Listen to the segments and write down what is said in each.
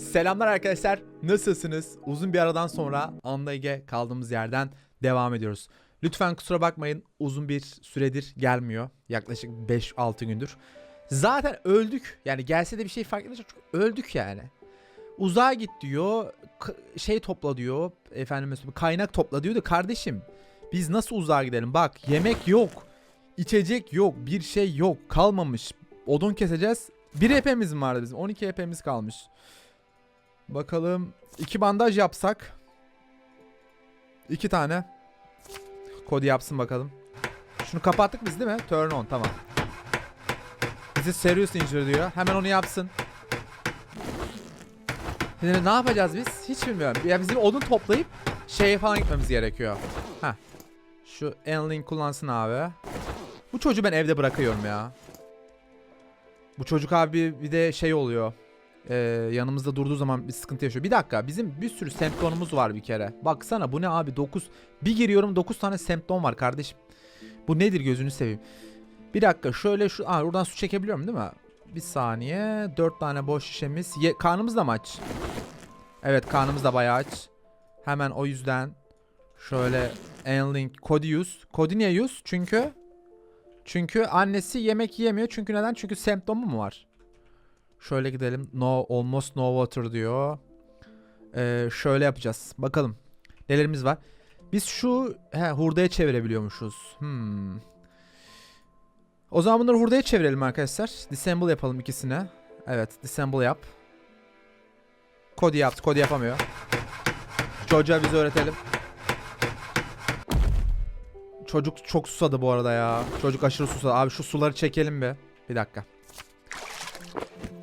Selamlar arkadaşlar. Nasılsınız? Uzun bir aradan sonra Anda Ege kaldığımız yerden devam ediyoruz. Lütfen kusura bakmayın uzun bir süredir gelmiyor. Yaklaşık 5-6 gündür. Zaten öldük. Yani gelse de bir şey fark. Çünkü Öldük yani. Uzağa git diyor. Şey topla diyor. Efendim mesela kaynak topla diyor da kardeşim. Biz nasıl uzağa gidelim? Bak yemek yok. içecek yok. Bir şey yok. Kalmamış. Odun keseceğiz. Bir EP'miz mi vardı bizim? 12 EP'miz kalmış. Bakalım. iki bandaj yapsak. iki tane. Kodi yapsın bakalım. Şunu kapattık biz değil mi? Turn on tamam. Bizi serious injury diyor. Hemen onu yapsın. Şimdi ne yapacağız biz? Hiç bilmiyorum. Ya bizim odun toplayıp şeye falan gitmemiz gerekiyor. Ha. Şu Enlink kullansın abi. Bu çocuğu ben evde bırakıyorum ya. Bu çocuk abi bir de şey oluyor. Ee, yanımızda durduğu zaman bir sıkıntı yaşıyor. Bir dakika bizim bir sürü semptomumuz var bir kere. Baksana bu ne abi 9. Bir giriyorum 9 tane semptom var kardeşim. Bu nedir gözünü seveyim. Bir dakika şöyle şu Aa, buradan su çekebiliyorum değil mi? Bir saniye. 4 tane boş şişemiz. Ye, karnımız da mı aç? Evet karnımız da bayağı aç. Hemen o yüzden şöyle Enlink Cody use. Cody niye? Çünkü çünkü annesi yemek yiyemiyor. Çünkü neden? Çünkü semptomu mu var? Şöyle gidelim. No, almost no water diyor. Ee, şöyle yapacağız. Bakalım. Nelerimiz var? Biz şu he, hurdaya çevirebiliyormuşuz. Hmm. O zaman bunları hurdaya çevirelim arkadaşlar. Disassemble yapalım ikisine. Evet, disassemble yap. Cody yaptı. Cody yapamıyor. Çocuğa biz öğretelim. Çocuk çok susadı bu arada ya. Çocuk aşırı susadı. Abi şu suları çekelim bir. Bir dakika.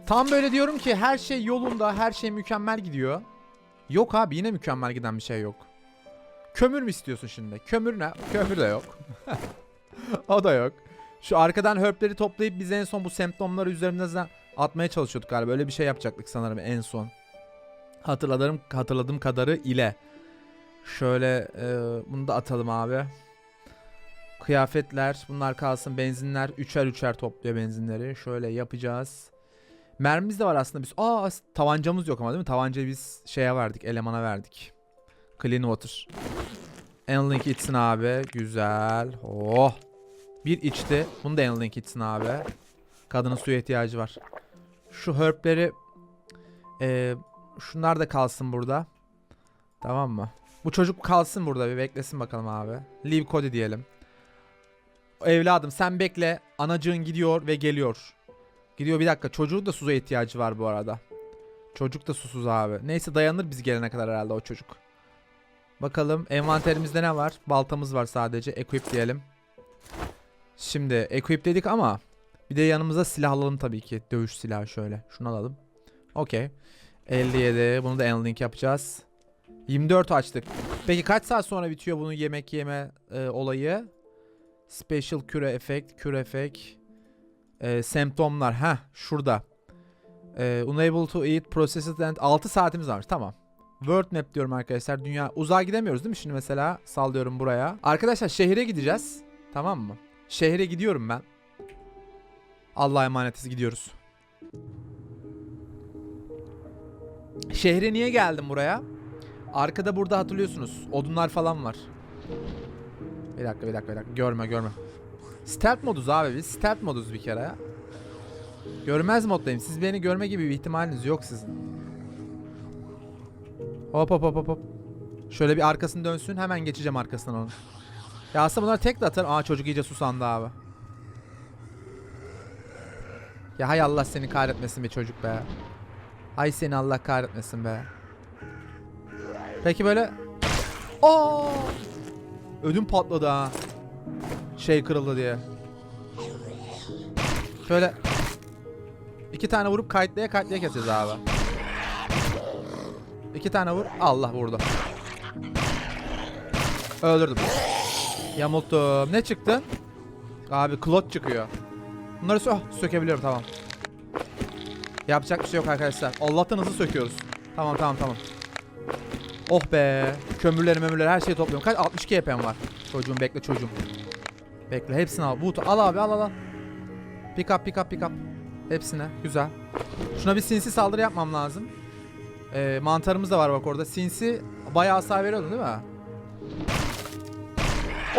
Tam böyle diyorum ki her şey yolunda, her şey mükemmel gidiyor. Yok abi yine mükemmel giden bir şey yok. Kömür mü istiyorsun şimdi? Kömür ne? Kömür de yok. o da yok. Şu arkadan hörpleri toplayıp biz en son bu semptomları üzerimizden atmaya çalışıyorduk galiba. Öyle bir şey yapacaktık sanırım en son. Hatırladığım, hatırladığım kadarı ile. Şöyle e, bunu da atalım abi. Kıyafetler bunlar kalsın. Benzinler üçer üçer topluyor benzinleri. Şöyle yapacağız. Mermimiz de var aslında biz. Aa tabancamız yok ama değil mi? Tabancayı biz şeye verdik. Elemana verdik. Clean water. Enlink içsin abi. Güzel. Oh. Bir içti. Bunu da Enlink içsin abi. Kadının suya ihtiyacı var. Şu herpleri eee şunlar da kalsın burada. Tamam mı? Bu çocuk kalsın burada bir beklesin bakalım abi. Leave Cody diyelim. Evladım sen bekle. Anacığın gidiyor ve geliyor. Gidiyor bir dakika. Çocuğun da suza ihtiyacı var bu arada. Çocuk da susuz abi. Neyse dayanır biz gelene kadar herhalde o çocuk. Bakalım envanterimizde ne var? Baltamız var sadece. Equip diyelim. Şimdi equip dedik ama bir de yanımıza silah alalım tabii ki. Dövüş silahı şöyle. Şunu alalım. Okey. 57. Bunu da enlink yapacağız. 24 açtık. Peki kaç saat sonra bitiyor bunun yemek yeme e, olayı? Special küre efekt, küre efekt. E, semptomlar. ha şurada. E, unable to eat, processed and 6 saatimiz var. Tamam. World map diyorum arkadaşlar. Dünya uzağa gidemiyoruz değil mi? Şimdi mesela sallıyorum buraya. Arkadaşlar şehire gideceğiz. Tamam mı? Şehre gidiyorum ben. Allah'a emanetiz gidiyoruz. Şehre niye geldim buraya? Arkada burada hatırlıyorsunuz. Odunlar falan var. Bir dakika bir dakika bir dakika. Görme görme. Stealth moduz abi biz. Stealth moduz bir kere. Görmez moddayım. Siz beni görme gibi bir ihtimaliniz yok sizin. Hop hop hop hop. Şöyle bir arkasını dönsün. Hemen geçeceğim arkasından onu. Ya aslında bunlar tek de atar. Aa çocuk iyice susandı abi. Ya hay Allah seni kahretmesin be çocuk be. Ay seni Allah kahretmesin be. Peki böyle... Aa! Ödüm patladı ha. Şey kırıldı diye. Şöyle... iki tane vurup kayıtlaya kayıtlaya keseceğiz abi. İki tane vur. Allah vurdu. Öldürdüm. Yamulttum. Ne çıktı? Abi klot çıkıyor. Bunları sö oh, sökebiliyorum tamam. Yapacak bir şey yok arkadaşlar. Allah'tan hızlı söküyoruz. Tamam tamam tamam. Oh be. Kömürleri mömürleri her şeyi topluyorum. Kaç? 62 EP'm var. Çocuğum bekle çocuğum. Bekle hepsini al. Wood al abi al al al. Pick up pick up pick up. Hepsine. Güzel. Şuna bir sinsi saldırı yapmam lazım. Ee, mantarımız da var bak orada. Sinsi bayağı hasar veriyordu değil mi?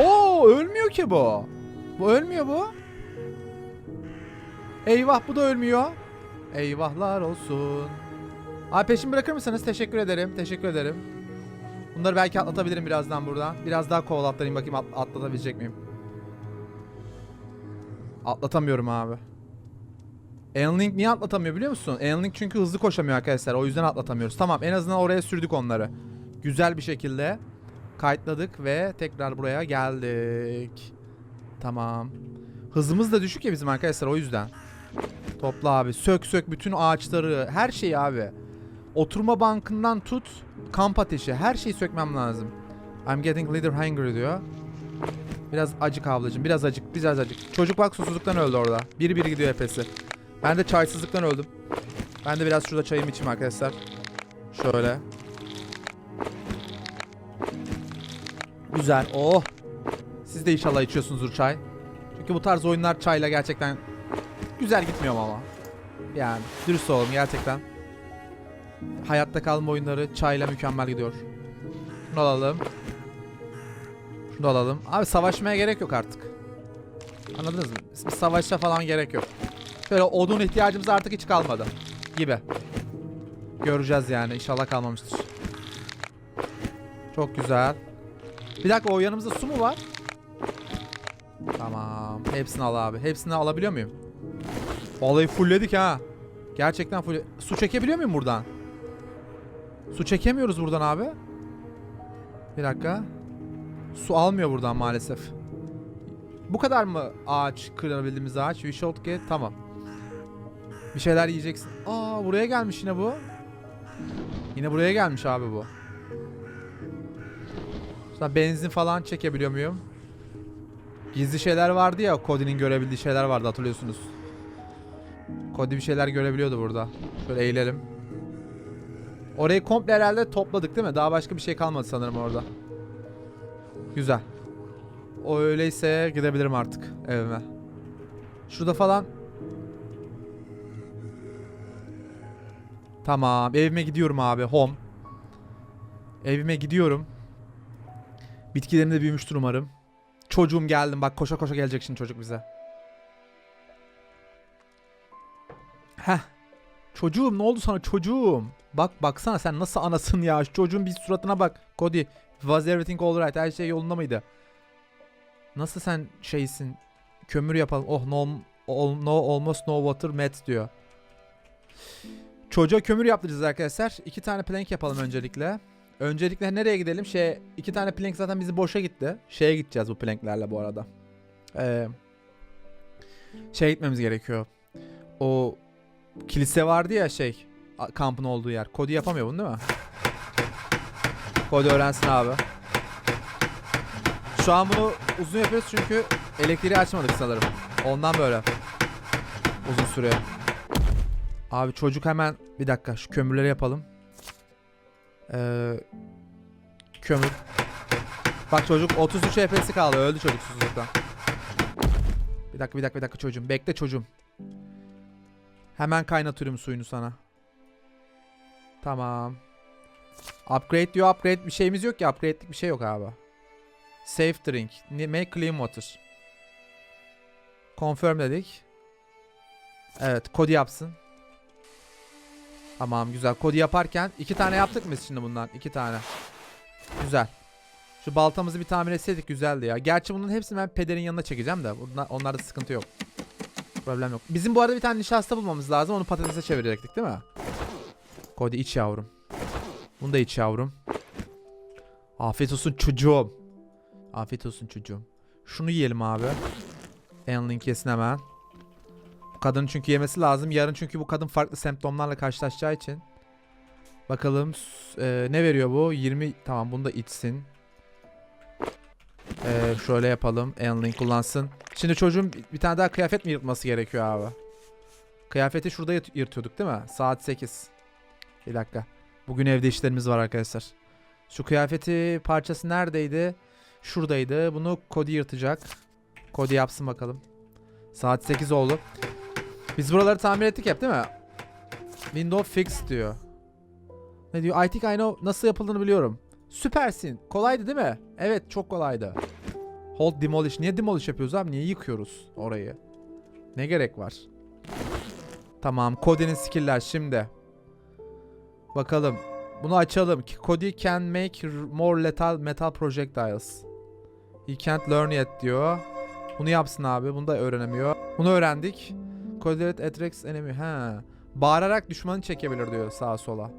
Oo ölmüyor ki bu. Bu ölmüyor bu. Eyvah bu da ölmüyor. Eyvahlar olsun. Abi peşimi bırakır mısınız? Teşekkür ederim. Teşekkür ederim. Bunları belki atlatabilirim birazdan buradan. Biraz daha kovalatlayayım bakayım at- atlatabilecek miyim? Atlatamıyorum abi. Enlink niye atlatamıyor biliyor musun? Enlink çünkü hızlı koşamıyor arkadaşlar. O yüzden atlatamıyoruz. Tamam en azından oraya sürdük onları. Güzel bir şekilde kayıtladık ve tekrar buraya geldik. Tamam. Hızımız da düşük ya bizim arkadaşlar o yüzden. Topla abi. Sök sök bütün ağaçları. Her şeyi abi. Oturma bankından tut. Kamp ateşi. Her şeyi sökmem lazım. I'm getting little hungry diyor. Biraz acık ablacım. Biraz acık. Biraz acık. Çocuk bak susuzluktan öldü orada. Biri biri gidiyor hepsi. Ben de çaysızlıktan öldüm. Ben de biraz şurada çayımı içeyim arkadaşlar. Şöyle. Güzel. Oh. Siz de inşallah içiyorsunuzdur çay. Çünkü bu tarz oyunlar çayla gerçekten güzel gitmiyor ama. Yani dürüst olalım gerçekten. Hayatta kalma oyunları çayla mükemmel gidiyor. Şunu alalım. Şunu alalım. Abi savaşmaya gerek yok artık. Anladınız mı? Savaşa falan gerek yok. Şöyle odun ihtiyacımız artık hiç kalmadı. Gibi. Göreceğiz yani. İnşallah kalmamıştır. Çok güzel. Bir dakika o yanımızda su mu var? Tamam. Hepsini al abi. Hepsini alabiliyor muyum? Vallahi fullledik ha. Gerçekten full. Su çekebiliyor muyum buradan? Su çekemiyoruz buradan abi. Bir dakika. Su almıyor buradan maalesef. Bu kadar mı ağaç kırabildiğimiz ağaç? We should get. Tamam. Bir şeyler yiyeceksin. Aa buraya gelmiş yine bu. Yine buraya gelmiş abi bu. Mesela benzin falan çekebiliyor muyum? Gizli şeyler vardı ya Cody'nin görebildiği şeyler vardı hatırlıyorsunuz. Cody bir şeyler görebiliyordu burada. Şöyle eğilelim. Orayı komple herhalde topladık değil mi? Daha başka bir şey kalmadı sanırım orada. Güzel. O öyleyse gidebilirim artık evime. Şurada falan. Tamam evime gidiyorum abi home. Evime gidiyorum. Bitkilerim de büyümüştür umarım. Çocuğum geldim bak koşa koşa gelecek şimdi çocuk bize. Heh. Çocuğum ne oldu sana çocuğum? Bak baksana sen nasıl anasın ya. Şu çocuğun bir suratına bak. Cody. Was everything alright? Her şey yolunda mıydı? Nasıl sen şeysin? Kömür yapalım. Oh no, no almost no water met diyor. Çocuğa kömür yaptıracağız arkadaşlar. İki tane plank yapalım öncelikle. Öncelikle nereye gidelim? Şey, iki tane plank zaten bizi boşa gitti. Şeye gideceğiz bu planklerle bu arada. Ee, şey gitmemiz gerekiyor. O kilise vardı ya şey, kampın olduğu yer. Cody yapamıyor bunu değil mi? Cody öğrensin abi. Şu an bunu uzun yapıyoruz çünkü elektriği açmadık sanırım. Ondan böyle uzun sürüyor. Abi çocuk hemen bir dakika şu kömürleri yapalım. Ee, kömür. Bak çocuk 33 FPS'i kaldı. Öldü çocuk susuzluktan. Bir dakika bir dakika bir dakika çocuğum. Bekle çocuğum. Hemen kaynatıyorum suyunu sana. Tamam. Upgrade diyor upgrade bir şeyimiz yok ki upgrade'lik bir şey yok abi. Safe drink. Make clean water. Confirm dedik. Evet Cody yapsın. Tamam güzel. Cody yaparken iki tane yaptık mı şimdi bundan? İki tane. Güzel. Şu baltamızı bir tamir etseydik güzeldi ya. Gerçi bunun hepsini ben pederin yanına çekeceğim de. Bunlar, onlarda sıkıntı yok. Problem yok. Bizim bu arada bir tane nişasta bulmamız lazım. Onu patatese çevirecektik değil mi? Cody iç yavrum. Bunu da iç yavrum. Afiyet olsun çocuğum. Afiyet olsun çocuğum. Şunu yiyelim abi. Enlink yesin hemen. Bu kadının çünkü yemesi lazım. Yarın çünkü bu kadın farklı semptomlarla karşılaşacağı için. Bakalım e, ne veriyor bu? 20 tamam bunu da içsin. E, şöyle yapalım. Enlink kullansın. Şimdi çocuğun bir- tane daha kıyafet mi yırtması gerekiyor abi? Kıyafeti şurada yırt- yırtıyorduk değil mi? Saat 8. Bir dakika. Bugün evde işlerimiz var arkadaşlar. Şu kıyafeti parçası neredeydi? Şuradaydı. Bunu Cody yırtacak. Cody yapsın bakalım. Saat 8 oldu. Biz buraları tamir ettik hep değil mi? Window fix diyor. Ne diyor? I think I know nasıl yapıldığını biliyorum. Süpersin. Kolaydı değil mi? Evet çok kolaydı. Hold demolish. Niye demolish yapıyoruz abi? Niye yıkıyoruz orayı? Ne gerek var? Tamam. Cody'nin skill'ler şimdi. Bakalım. Bunu açalım. Cody can make more lethal metal projectiles. He can't learn yet diyor. Bunu yapsın abi. Bunu da öğrenemiyor. Bunu öğrendik. Cody attracts enemy. Ha. Bağırarak düşmanı çekebilir diyor sağa sola.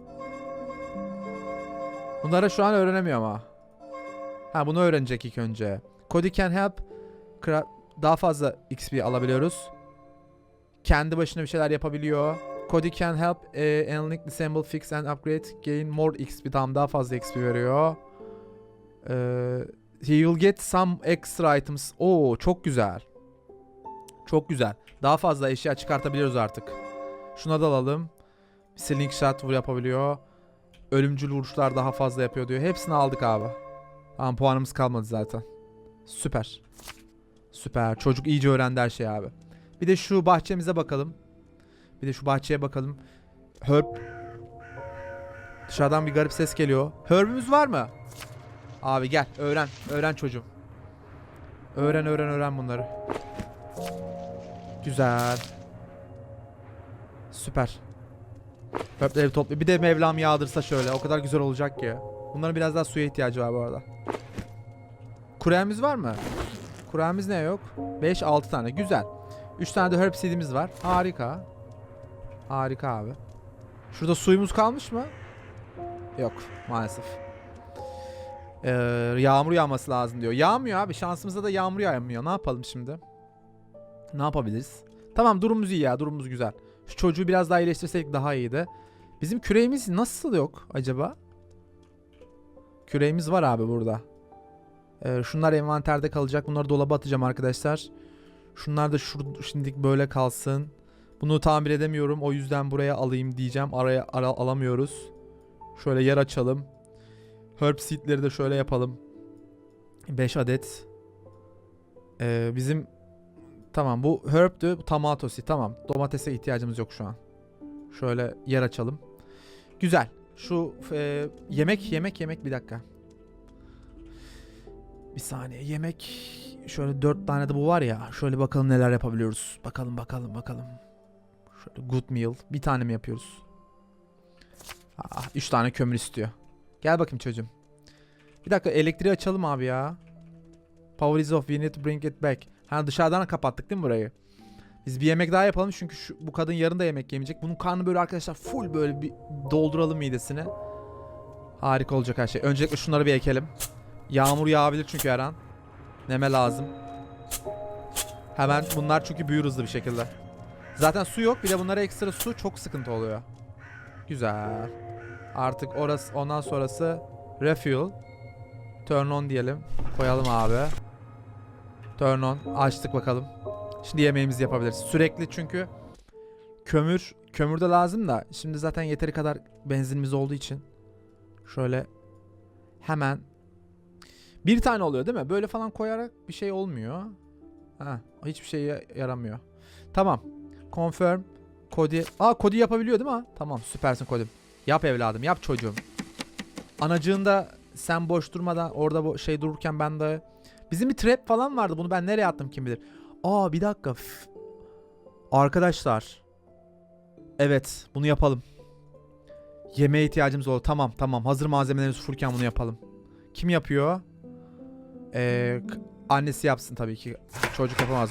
Bunları şu an öğrenemiyor ama. Ha bunu öğrenecek ilk önce. Cody can help. Daha fazla XP alabiliyoruz. Kendi başına bir şeyler yapabiliyor. Cody can help eh, analyze, disassemble, fix and upgrade. Gain more XP. Tamam daha fazla XP veriyor. Eh, he will get some extra items. Oo çok güzel. Çok güzel. Daha fazla eşya çıkartabiliyoruz artık. Şuna da alalım. Sling shot vur yapabiliyor. Ölümcül vuruşlar daha fazla yapıyor diyor. Hepsini aldık abi. Tamam puanımız kalmadı zaten. Süper. Süper. Çocuk iyice öğrendi her şeyi abi. Bir de şu bahçemize bakalım. Bir de şu bahçeye bakalım. Herb. Dışarıdan bir garip ses geliyor. Herb'ümüz var mı? Abi gel öğren. Öğren çocuğum. Öğren öğren öğren bunları. Güzel. Süper. Herb'leri topla. Bir de Mevlam yağdırsa şöyle. O kadar güzel olacak ki. Bunların biraz daha suya ihtiyacı var bu arada. Kuremiz var mı? Kuremiz ne yok? 5-6 tane. Güzel. 3 tane de herb seed'imiz var. Harika. Harika abi. Şurada suyumuz kalmış mı? Yok maalesef. Ee, yağmur yağması lazım diyor. Yağmıyor abi. Şansımızda da yağmur yağmıyor. Ne yapalım şimdi? Ne yapabiliriz? Tamam durumumuz iyi ya. Durumumuz güzel. Şu çocuğu biraz daha iyileştirsek daha iyiydi. Bizim küreğimiz nasıl yok acaba? Küreğimiz var abi burada. Ee, şunlar envanterde kalacak. Bunları dolaba atacağım arkadaşlar. Şunlar da şur şimdilik böyle kalsın. Bunu tamir edemiyorum. O yüzden buraya alayım diyeceğim. Araya ara alamıyoruz. Şöyle yer açalım. Herb seedleri de şöyle yapalım. 5 adet. Ee, bizim tamam bu herb'tü. Bu tomatosi tamam. Domatese ihtiyacımız yok şu an. Şöyle yer açalım. Güzel. Şu e, yemek yemek yemek bir dakika. Bir saniye yemek şöyle dört tane de bu var ya. Şöyle bakalım neler yapabiliyoruz. Bakalım bakalım bakalım. Good meal. Bir tane mi yapıyoruz? Ah, üç tane kömür istiyor. Gel bakayım çocuğum. Bir dakika elektriği açalım abi ya. Power is off. We need to bring it back. Ha dışarıdan kapattık değil mi burayı? Biz bir yemek daha yapalım çünkü şu, bu kadın yarın da yemek yemeyecek. Bunun karnı böyle arkadaşlar full böyle bir dolduralım midesini. Harika olacak her şey. Öncelikle şunları bir ekelim. Yağmur yağabilir çünkü her an. Neme lazım. Hemen bunlar çünkü büyür hızlı bir şekilde. Zaten su yok. Bir de bunlara ekstra su çok sıkıntı oluyor. Güzel. Artık orası ondan sonrası refuel. Turn on diyelim. Koyalım abi. Turn on. Açtık bakalım. Şimdi yemeğimizi yapabiliriz. Sürekli çünkü kömür kömür de lazım da şimdi zaten yeteri kadar benzinimiz olduğu için şöyle hemen bir tane oluyor değil mi? Böyle falan koyarak bir şey olmuyor. Ha, hiçbir şeye yaramıyor. Tamam. Confirm. Cody. Aa Cody yapabiliyor değil mi? Tamam süpersin Cody. Yap evladım yap çocuğum. Anacığında sen boş durmadan orada bu şey dururken ben de Bizim bir trap falan vardı. Bunu ben nereye attım kim bilir. Aa bir dakika. F- Arkadaşlar. Evet bunu yapalım. Yemeğe ihtiyacımız oldu. Tamam tamam. Hazır malzemelerimiz fullken bunu yapalım. Kim yapıyor? Ee, annesi yapsın tabii ki. Çocuk yapamaz.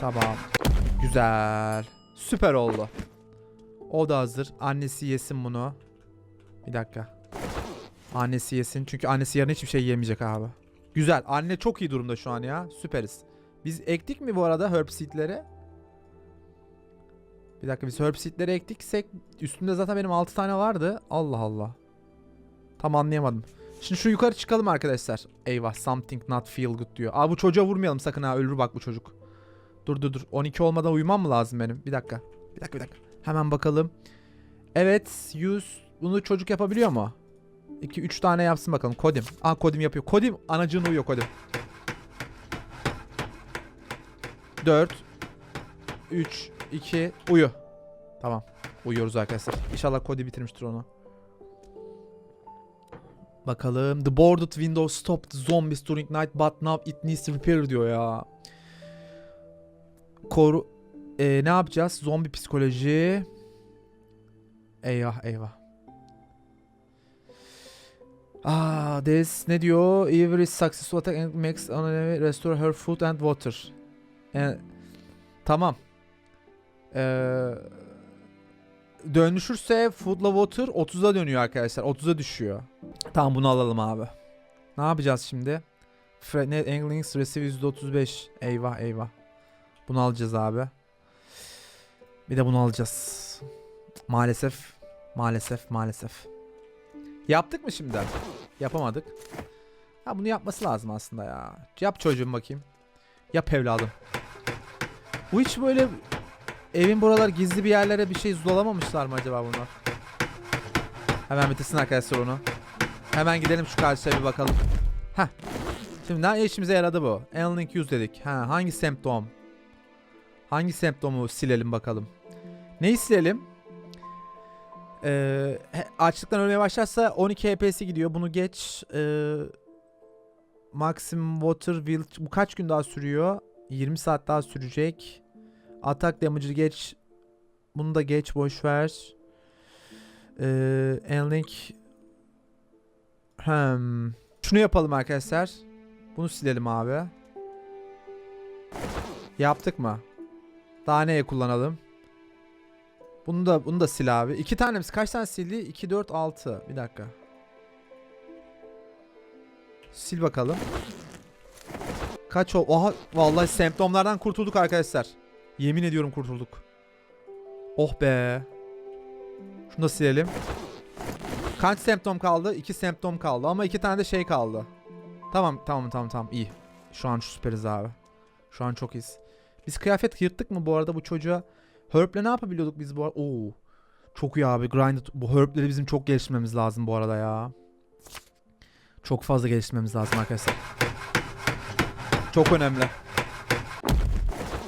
Tamam. Güzel. Süper oldu. O da hazır. Annesi yesin bunu. Bir dakika. Annesi yesin. Çünkü annesi yarın hiçbir şey yemeyecek abi. Güzel. Anne çok iyi durumda şu an ya. Süperiz. Biz ektik mi bu arada herb seedleri? Bir dakika biz herb seedleri ektiksek üstünde zaten benim 6 tane vardı. Allah Allah. Tam anlayamadım. Şimdi şu yukarı çıkalım arkadaşlar. Eyvah something not feel good diyor. Aa bu çocuğa vurmayalım sakın ha ölür bak bu çocuk. Dur dur dur. 12 olmadan uyumam mı lazım benim? Bir dakika. Bir dakika bir dakika. Hemen bakalım. Evet 100. Bunu çocuk yapabiliyor mu? 2 3 tane yapsın bakalım. Kodim. Aa Kodim yapıyor. Kodim anacığına uyuyor Kodim. 4 3 2 uyu. Tamam. uyuyoruz arkadaşlar. İnşallah Cody bitirmiştir onu. Bakalım. The boarded window stopped zombies during night but now it needs repair diyor ya. Koru... Ee, ne yapacağız? Zombi psikoloji. Eyvah eyvah. Ah, this ne diyor? Every successful attack and makes an enemy restore her food and water. Yani, tamam. Ee, dönüşürse foodla water 30'a dönüyor arkadaşlar. 30'a düşüyor. Tamam bunu alalım abi. Ne yapacağız şimdi? Fre ne Anglings receive %35. Eyvah eyvah. Bunu alacağız abi. Bir de bunu alacağız. Maalesef. Maalesef maalesef. Yaptık mı şimdi? Yapamadık. Ha bunu yapması lazım aslında ya. Yap çocuğum bakayım. Yap evladım. Bu hiç böyle evin buralar gizli bir yerlere bir şey zulamamışlar mı acaba bunlar? Hemen bitirsin arkadaşlar onu. Hemen gidelim şu karşıya bir bakalım. Heh. Şimdi ne işimize yaradı bu? Enlink 100 dedik. Ha, hangi semptom? Hangi semptomu silelim bakalım. Neyi silelim? Ee, açlıktan ölmeye başlarsa 12 HP'si gidiyor. Bunu geç. Ee, Maximum Water will... Bu kaç gün daha sürüyor? 20 saat daha sürecek. Atak damage'ı geç. Bunu da geç boş ver. Ee, Enlink Hmm. Şunu yapalım arkadaşlar. Bunu silelim abi. Yaptık mı? Daha neye kullanalım? Bunu da bunu da sil abi. İki tane? Kaç tane sildi? 2 4 6. Bir dakika. Sil bakalım. Kaç o? Oha vallahi semptomlardan kurtulduk arkadaşlar. Yemin ediyorum kurtulduk. Oh be. Şunu da silelim. Kaç semptom kaldı? 2 semptom kaldı ama iki tane de şey kaldı. Tamam tamam tamam tamam iyi. Şu an süperiz abi. Şu an çok iyiyiz. Biz kıyafet yırttık mı bu arada bu çocuğa? Herb'le ne yapabiliyorduk biz bu arada? Oo. Çok iyi abi. Grind bu herb'leri bizim çok geliştirmemiz lazım bu arada ya. Çok fazla geliştirmemiz lazım arkadaşlar. Çok önemli.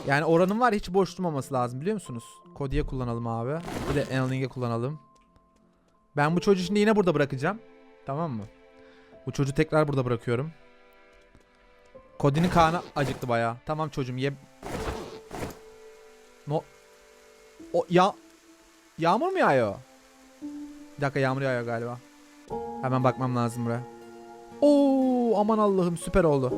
Yani oranın var hiç boş durmaması lazım biliyor musunuz? Cody'ye kullanalım abi. Bir de Enling'e kullanalım. Ben bu çocuğu şimdi yine burada bırakacağım. Tamam mı? Bu çocuğu tekrar burada bırakıyorum. Cody'nin karnı acıktı bayağı. Tamam çocuğum ye. No. O ya Yağmur mu yağıyor? Bir dakika yağmur yağıyor galiba. Hemen bakmam lazım buraya. Oo aman Allah'ım süper oldu.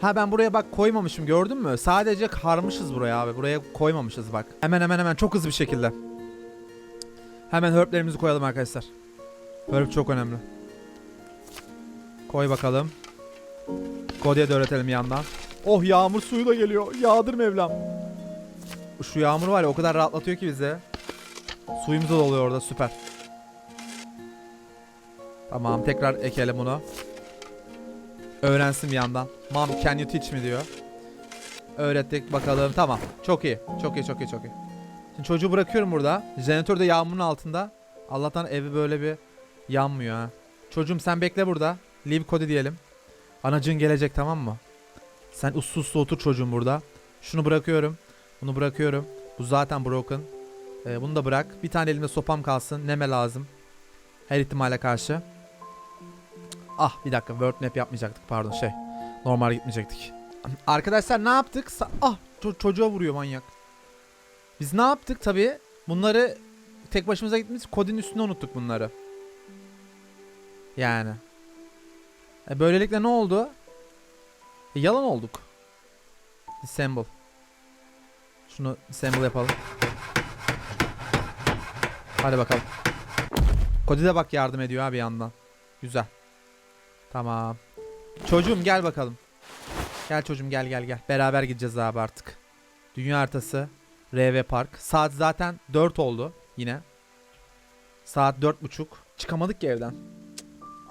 Ha ben buraya bak koymamışım gördün mü? Sadece karmışız buraya abi. Buraya koymamışız bak. Hemen hemen hemen çok hızlı bir şekilde. Hemen herb'lerimizi koyalım arkadaşlar. Herb çok önemli. Koy bakalım. Cody'ye de öğretelim yandan. Oh yağmur suyu da geliyor. Yağdır Mevlam. Şu yağmur var ya o kadar rahatlatıyor ki bize. Suyumuz da doluyor orada süper. Tamam tekrar ekelim bunu. Öğrensin bir yandan. Mom can you teach me diyor. Öğrettik bakalım tamam. Çok iyi. Çok iyi çok iyi çok iyi. Şimdi çocuğu bırakıyorum burada. Jeneratör de yağmurun altında. Allah'tan evi böyle bir yanmıyor ha. Çocuğum sen bekle burada. Leave Cody diyelim. Anacığın gelecek tamam mı? Sen uslu uslu otur çocuğum burada. Şunu bırakıyorum. Bunu bırakıyorum. Bu zaten broken. Ee, bunu da bırak. Bir tane elimde sopam kalsın. Neme lazım. Her ihtimale karşı. Ah bir dakika. Word map yapmayacaktık pardon şey. Normal gitmeyecektik. Arkadaşlar ne yaptık? Sa- ah ço- çocuğa vuruyor manyak. Biz ne yaptık tabii? Bunları tek başımıza gitmiş. Kodin üstüne unuttuk bunları. Yani. E böylelikle ne oldu? E, yalan olduk. Disassemble. Şunu disassemble yapalım. Hadi bakalım. Cody de bak yardım ediyor abi yandan. Güzel. Tamam. Çocuğum gel bakalım. Gel çocuğum gel gel gel. Beraber gideceğiz abi artık. Dünya haritası. RV Park. Saat zaten 4 oldu yine. Saat 4.30. Çıkamadık ki evden.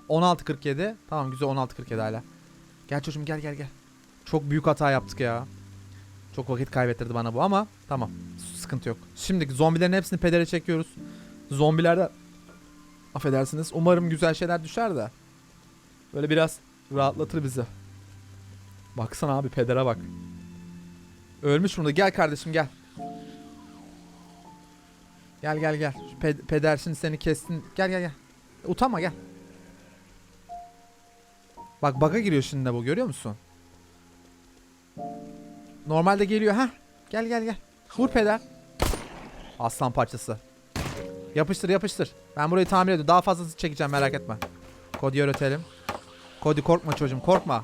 16.47. Tamam güzel 16.47 hala. Gel çocuğum gel gel gel. Çok büyük hata yaptık ya. Çok vakit kaybettirdi bana bu ama tamam. Sıkıntı yok. Şimdi zombilerin hepsini pedere çekiyoruz. Zombilerde affedersiniz. Umarım güzel şeyler düşer de. Böyle biraz rahatlatır bizi. Baksana abi pedere bak. Ölmüş burada. Gel kardeşim gel. Gel gel gel. Pe- peder şimdi seni kestin. Gel gel gel. Utanma gel. Bak bug'a giriyor şimdi bu görüyor musun? Normalde geliyor ha. Gel gel gel. Vur peder. Aslan parçası. Yapıştır yapıştır. Ben burayı tamir ediyorum. Daha fazlası çekeceğim merak etme. Cody'yi öğretelim. Cody korkma çocuğum korkma.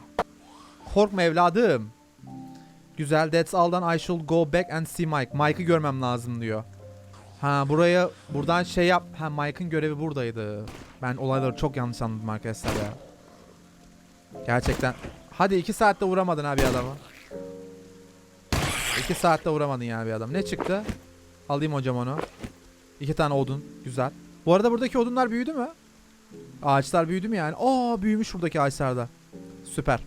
Korkma evladım. Güzel. That's all'dan I should go back and see Mike. Mike'ı görmem lazım diyor. Ha buraya buradan şey yap. Ha Mike'ın görevi buradaydı. Ben olayları çok yanlış anladım arkadaşlar ya. Gerçekten. Hadi iki saatte vuramadın abi adamı. İki saatte vuramadın yani bir adam. Ne çıktı? Alayım hocam onu. İki tane odun. Güzel. Bu arada buradaki odunlar büyüdü mü? Ağaçlar büyüdü mü yani? Aa büyümüş buradaki ağaçlarda. Süper.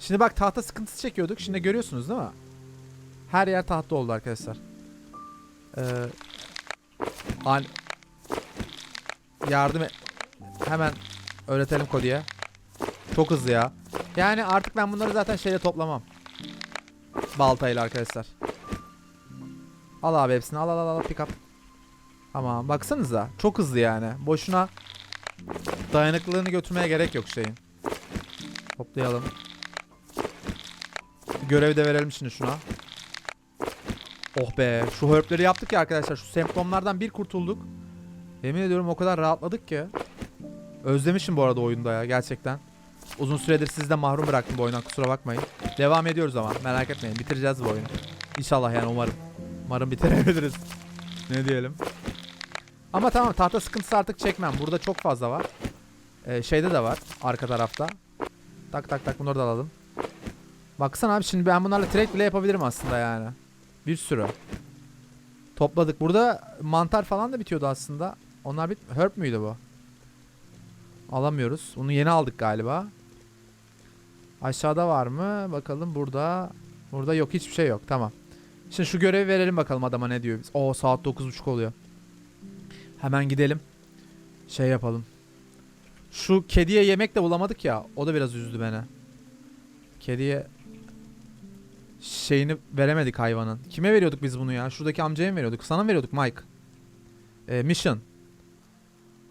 Şimdi bak tahta sıkıntısı çekiyorduk. Şimdi görüyorsunuz değil mi? Her yer tahta oldu arkadaşlar. Ee, an yardım e- hemen öğretelim Cody'ye. Çok hızlı ya. Yani artık ben bunları zaten şeyle toplamam. Baltayla arkadaşlar. Al abi hepsini al al al al pick up. Tamam baksanıza çok hızlı yani. Boşuna dayanıklılığını götürmeye gerek yok şeyin. Toplayalım. Görevi de verelim şimdi şuna. Oh be şu herpleri yaptık ya arkadaşlar şu semptomlardan bir kurtulduk. Yemin ediyorum o kadar rahatladık ki. Özlemişim bu arada oyunda ya gerçekten. Uzun süredir sizi de mahrum bıraktım bu oyundan kusura bakmayın. Devam ediyoruz ama merak etmeyin bitireceğiz bu oyunu. İnşallah yani umarım. Umarım bitirebiliriz. ne diyelim. Ama tamam tahta sıkıntısı artık çekmem. Burada çok fazla var. Ee, şeyde de var arka tarafta. Tak tak tak bunları da alalım. Baksana abi şimdi ben bunlarla trade bile yapabilirim aslında yani. Bir sürü. Topladık. Burada mantar falan da bitiyordu aslında. Onlar bit Herb müydü bu? Alamıyoruz. Onu yeni aldık galiba. Aşağıda var mı? Bakalım burada. Burada yok hiçbir şey yok. Tamam. Şimdi şu görevi verelim bakalım adama ne diyor. O saat 9.30 oluyor. Hemen gidelim. Şey yapalım. Şu kediye yemek de bulamadık ya. O da biraz üzdü beni. Kediye şeyini veremedik hayvanın. Kime veriyorduk biz bunu ya? Şuradaki amcaya mı veriyorduk? Sana mı veriyorduk Mike? Ee, mission.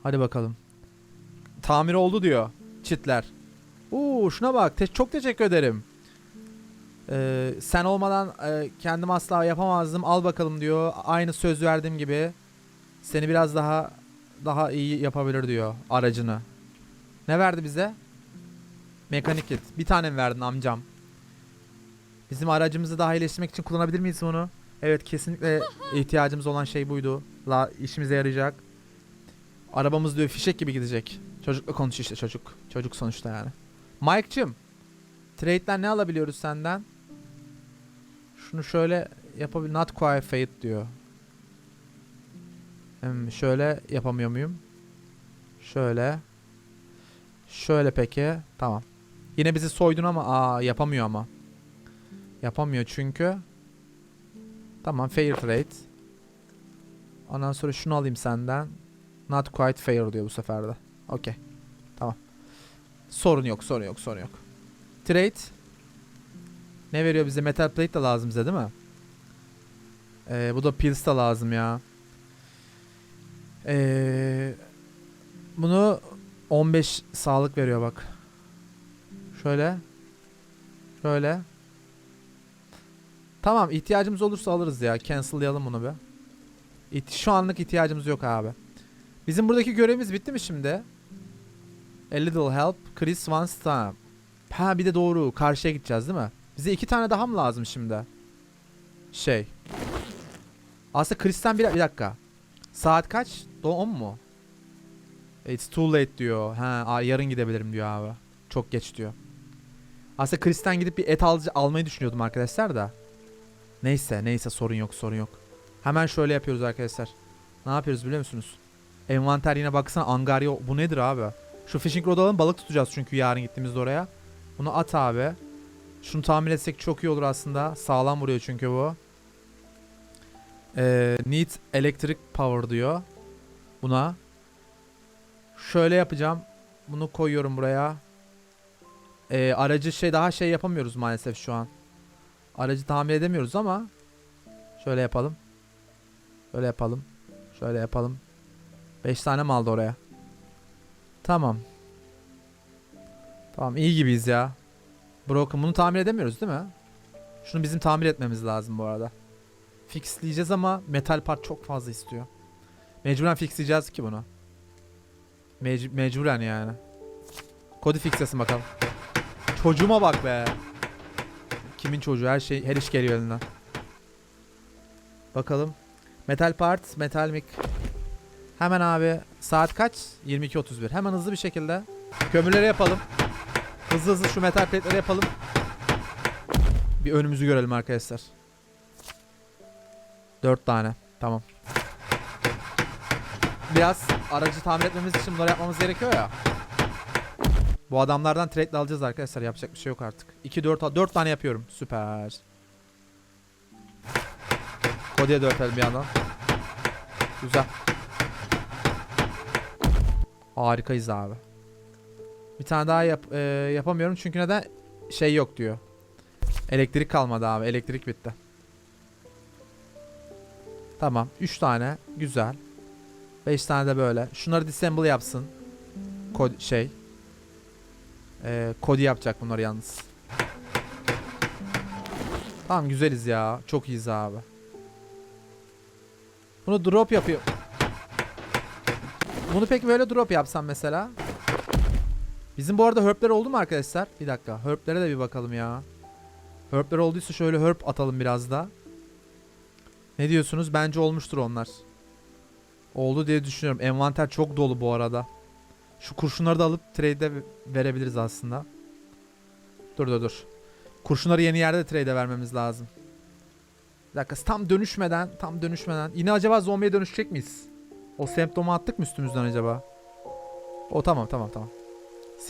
Hadi bakalım. Tamir oldu diyor. Çitler. Oo şuna bak. Te- çok teşekkür ederim. Ee, sen olmadan e, kendim asla yapamazdım. Al bakalım diyor. Aynı söz verdiğim gibi. Seni biraz daha daha iyi yapabilir diyor aracını. Ne verdi bize? Mekanik kit. Bir tane mi verdin amcam? Bizim aracımızı daha iyileştirmek için kullanabilir miyiz bunu? Evet kesinlikle ihtiyacımız olan şey buydu. La işimize yarayacak. Arabamız diyor fişek gibi gidecek. Çocukla konuş işte çocuk. Çocuk sonuçta yani. Mike'cım. Trade'den ne alabiliyoruz senden? Şunu şöyle yapabilir. Not qualified diyor. Hmm, şöyle yapamıyor muyum? Şöyle. Şöyle peki. Tamam. Yine bizi soydun ama aa yapamıyor ama. Yapamıyor çünkü. Tamam fair trade. Ondan sonra şunu alayım senden. Not quite fair diyor bu sefer de. Okey. Sorun yok, sorun yok, sorun yok. Trade. Ne veriyor bize? Metal plate de lazım bize değil mi? Ee, bu da pills de lazım ya. Ee, bunu 15 sağlık veriyor bak. Şöyle. Şöyle. Tamam ihtiyacımız olursa alırız ya. Cancel'layalım bunu. İht- Şu anlık ihtiyacımız yok abi. Bizim buradaki görevimiz bitti mi şimdi? A little help. Chris wants time. Ha bir de doğru. Karşıya gideceğiz değil mi? Bize iki tane daha mı lazım şimdi? Şey. Aslında Chris'ten bir, bir dakika. Saat kaç? Do 10 mu? It's too late diyor. Ha yarın gidebilirim diyor abi. Çok geç diyor. Aslında Chris'ten gidip bir et al almayı düşünüyordum arkadaşlar da. Neyse neyse sorun yok sorun yok. Hemen şöyle yapıyoruz arkadaşlar. Ne yapıyoruz biliyor musunuz? Envanter yine baksana angarya bu nedir abi? Şu fishing rod alalım balık tutacağız çünkü yarın gittiğimizde oraya. Bunu at abi. Şunu tamir etsek çok iyi olur aslında. Sağlam vuruyor çünkü bu. Ee, need electric power diyor. Buna. Şöyle yapacağım. Bunu koyuyorum buraya. Ee, aracı şey daha şey yapamıyoruz maalesef şu an. Aracı tamir edemiyoruz ama şöyle yapalım. Şöyle yapalım. Şöyle yapalım. 5 tane mi aldı oraya? Tamam. Tamam iyi gibiyiz ya. Broken bunu tamir edemiyoruz değil mi? Şunu bizim tamir etmemiz lazım bu arada. Fixleyeceğiz ama metal part çok fazla istiyor. Mecburen fixleyeceğiz ki bunu. Mec- mecburen yani. Kodi fixlesin bakalım. Çocuğuma bak be. Kimin çocuğu? Her şey her iş geliyor elinden. Bakalım. Metal part, metal mic. Hemen abi saat kaç? 22.31. Hemen hızlı bir şekilde kömürleri yapalım. Hızlı hızlı şu metal plate'leri yapalım. Bir önümüzü görelim arkadaşlar. 4 tane. Tamam. Biraz aracı tamir etmemiz için bunları yapmamız gerekiyor ya. Bu adamlardan trade alacağız arkadaşlar. Yapacak bir şey yok artık. 2 4 4 tane yapıyorum. Süper. Cody'ye de ötelim bir yandan. Güzel. Harikayız abi. Bir tane daha yap, e, yapamıyorum çünkü neden? Şey yok diyor. Elektrik kalmadı abi. Elektrik bitti. Tamam. 3 tane. Güzel. 5 tane de böyle. Şunları disassemble yapsın. Kod şey. Ee, Cody yapacak bunları yalnız. Tamam güzeliz ya. Çok iyiyiz abi. Bunu drop yapıyor. Bunu peki böyle drop yapsam mesela. Bizim bu arada herb'ler oldu mu arkadaşlar? Bir dakika. Herb'lere de bir bakalım ya. Herb'ler olduysa şöyle herb atalım biraz da. Ne diyorsunuz? Bence olmuştur onlar. Oldu diye düşünüyorum. Envanter çok dolu bu arada. Şu kurşunları da alıp trade'e verebiliriz aslında. Dur dur dur. Kurşunları yeni yerde trade'e vermemiz lazım. Bir dakika tam dönüşmeden tam dönüşmeden. Yine acaba zombiye dönüşecek miyiz? O semptomu attık mı üstümüzden acaba? O tamam tamam tamam.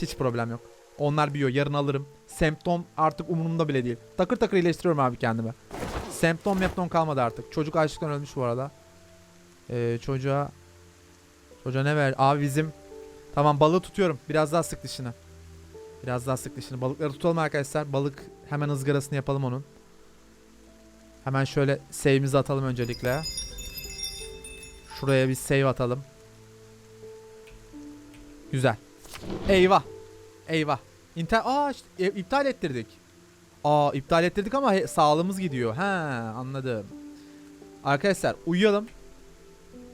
Hiç problem yok. Onlar biyo yarın alırım. Semptom artık umurumda bile değil. Takır takır iyileştiriyorum abi kendime. Semptom memptom kalmadı artık. Çocuk açlıktan ölmüş bu arada. Ee, çocuğa Çocuğa ne ver? Abi bizim Tamam balığı tutuyorum. Biraz daha sık dişini. Biraz daha sık dişini. Balıkları tutalım arkadaşlar. Balık hemen ızgarasını yapalım onun. Hemen şöyle save'imizi atalım öncelikle. Şuraya bir save atalım. Güzel. Eyvah. Eyvah. İnter Aa işte, e, iptal ettirdik. Aa iptal ettirdik ama sağlığımız gidiyor. He anladım. Arkadaşlar uyuyalım.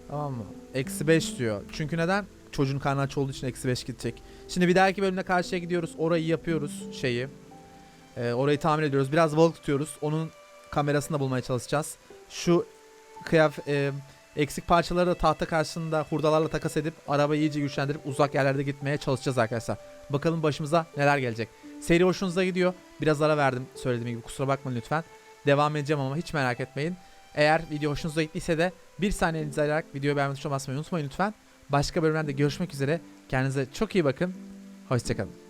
Tamam mı? Eksi 5 diyor. Çünkü neden? Çocuğun karnı aç olduğu için eksi 5 gidecek. Şimdi bir dahaki bölümde karşıya gidiyoruz. Orayı yapıyoruz şeyi. Ee, orayı tamir ediyoruz. Biraz balık tutuyoruz. Onun kamerasını da bulmaya çalışacağız. Şu kıyaf e, eksik parçaları da tahta karşısında hurdalarla takas edip arabayı iyice güçlendirip uzak yerlerde gitmeye çalışacağız arkadaşlar. Bakalım başımıza neler gelecek. Seri hoşunuza gidiyor. Biraz ara verdim söylediğim gibi kusura bakmayın lütfen. Devam edeceğim ama hiç merak etmeyin. Eğer video hoşunuza gittiyse de bir saniyenizi ayırarak videoyu beğenmeyi tuşuna basmayı unutmayın lütfen. Başka bölümlerde görüşmek üzere. Kendinize çok iyi bakın. Hoşçakalın.